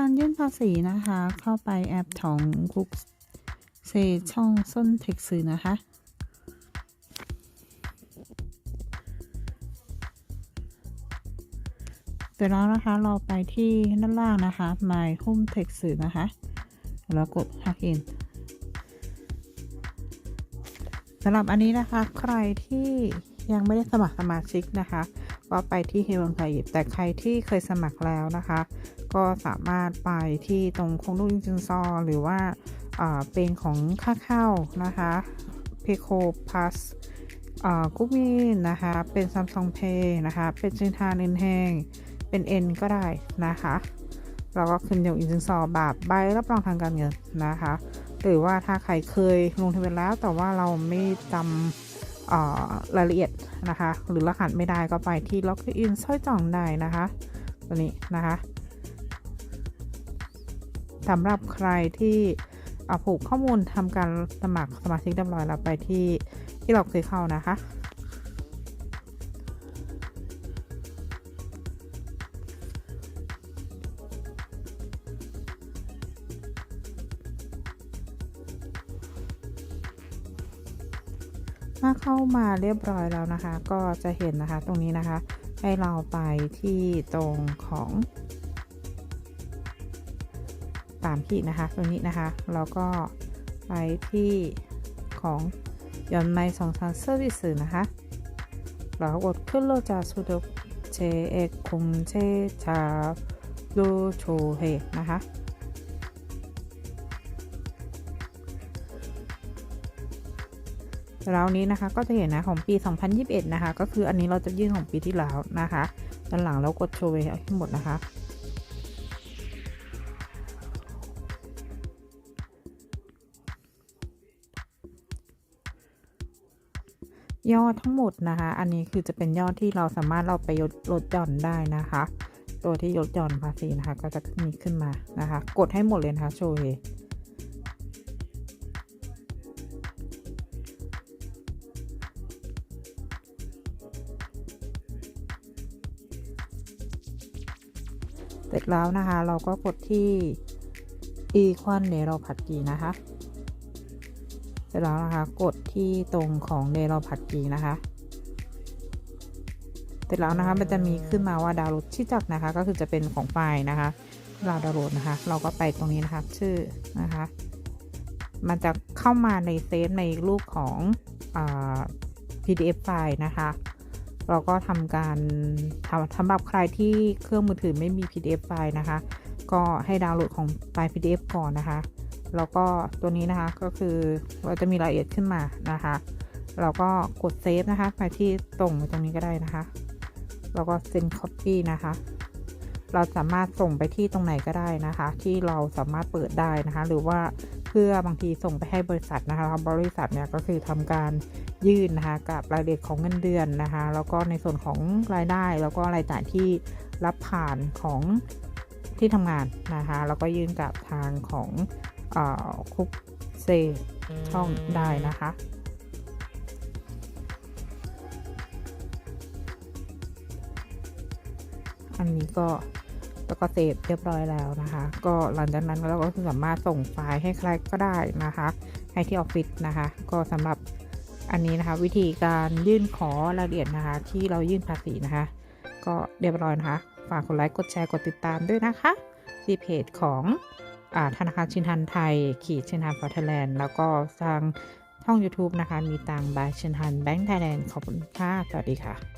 การยื่นภาษีนะคะ เข้าไปแอปของคุกเซช่องส้นเทคซือนะคะเสร็จแล้วนะคะเราไปที่ด้านล่างนะคะ My Home Text สื่อนะคะ แล้วกด Hack in สำหรับอันนี้นะคะใครที่ยังไม่ได้สมัครสมาชิกนะคะ ก็ไปที่เฮวันไคแต่ใครที่เคยสมัครแล้วนะคะ ก็สามารถไปที่ตรงคงลูกจิงซอ หรือว่าเป็นของค่าเข้านะคะเพโคพัสกุ๊กมีนะคะ เป็น Samsung Pay นะคะ เป็นจินทาเนนแห้งเป็น N ก็ได้นะคะเราก็ขึ้นยู่อินซินซอแบบใบรับรองทางการเงินนะคะ หรือว่าถ้าใครเคยลงทะเบียนแล้วแต่ว่าเราไม่จำ รายละเอียดนะคะ หรือรหัสไม่ได้ก็ไปที่ล็อกอินสร้อยจ่องได้นะคะตัวนี้นะคะสำหรับใครที่เอาผูกข้อมูลทำการสมัครสมาชิกเรียบร้อยแล้วไปที่ที่เราเคยเข้านะคะ มื่อเข้ามาเรียบร้อยแล้วนะคะ ก็จะเห็นนะคะตรงนี้นะคะ ให้เราไปที่ตรงของตามที่นะคะตรงนี้นะคะแล้วก็ไปที่ของยอนไมสองซันเซอร์วิสนะคะเรากดขึ้นโลจาสุดเชเอกคงเชชาโลโชเฮนะคะ แล้วนี้นะคะก็จะเห็นนะของปี 2021 นะคะ ก็คืออันนี้เราจะยื่นของปีที่แล้วนะคะด้านหลังเรากดโชว์ไว้ให้หมดนะคะยอดทั้งหมดนะคะ อันนี้คือจะเป็นยอดที่เราสามารถเราไปลดหย่อนได้นะคะ ตัวที่ลดหย่อนภาษีนะคะ ก็จะมีขึ้นมานะคะ กดให้หมดเลยนะคะโชว์ ร็จแล้วนะคะ เราก็กดที่ e q u a l เนโรผัดกีนะคะ เสร็จแล้วนะคะ กดที่ตรงของเนโรผัดกีนะคะ เสร็จแล้วนะคะ มันจะมีขึ้นมาว่าดาวน์โหลดที่จักนะคะ ก็คือจะเป็นของไฟล์นะคะเราดาวน์โหลดนะคะ เราก็ไปตรงนี้นะคะ ชื่อนะคะ มันจะเข้ามาในเซฟในรูปของอ PDF ไฟล์นะคะ เราก็ทำการทำสำหรับใครที่เครื่องมือถือไม่มี PDF ไฟล์นะคะ ก็ให้ดาวน์โหลดของไฟล์ PDF ก่อนนะคะ แล้วก็ตัวนี้นะคะก็คือเราจะมีรายละเอียดขึ้นมานะคะ เราก็กดเซฟนะคะไปที่ตรงตรงนี้ก็ได้นะคะ แล้วก็เซ็น copy นะคะ เราสามารถส่งไปที่ตรงไหนก็ได้นะคะ ที่เราสามารถเปิดได้นะคะ หรือว่าเพื่อบางทีส่งไปให้บริษัทนะคะบริษัทเนี่ยก็คือทำการยื่นนะคะกับรายละเอียดของเงินเดือนนะคะ แล้วก็ในส่วนของรายได้แล้วก็รายจ่ายที่รับผ่านของที่ทำงานนะคะ แล้วก็ยื่นกับทางของอคุกเซช่องได้นะคะอันนี้ก็ แล้วก็เซฟเรียบร้อยแล้วนะคะ ก็หลังจากนั้นเราก็สามารถส่งไฟล์ให้ใครก็ได้นะคะ ให้ที่ออฟฟิศนะคะ ก็สำหรับอันนี้นะคะ วิธีการยื่นขอรายละเอียดนะคะ ที่เรายื่นภาษีนะคะ ก็เรียบร้อยนะคะ ฝากกดไลค์กดแชร์กดติดตามด้วยนะคะที่เพจของอธนาคารชินทันไทย ขีดชินทันฟอร์เทแลนด์แล้วก็ทางช่อง YouTube นะคะ มีตังบายชินทันแบงค์ไทยแลนด์ขอบคุณค่ะสวัสดีค่ะ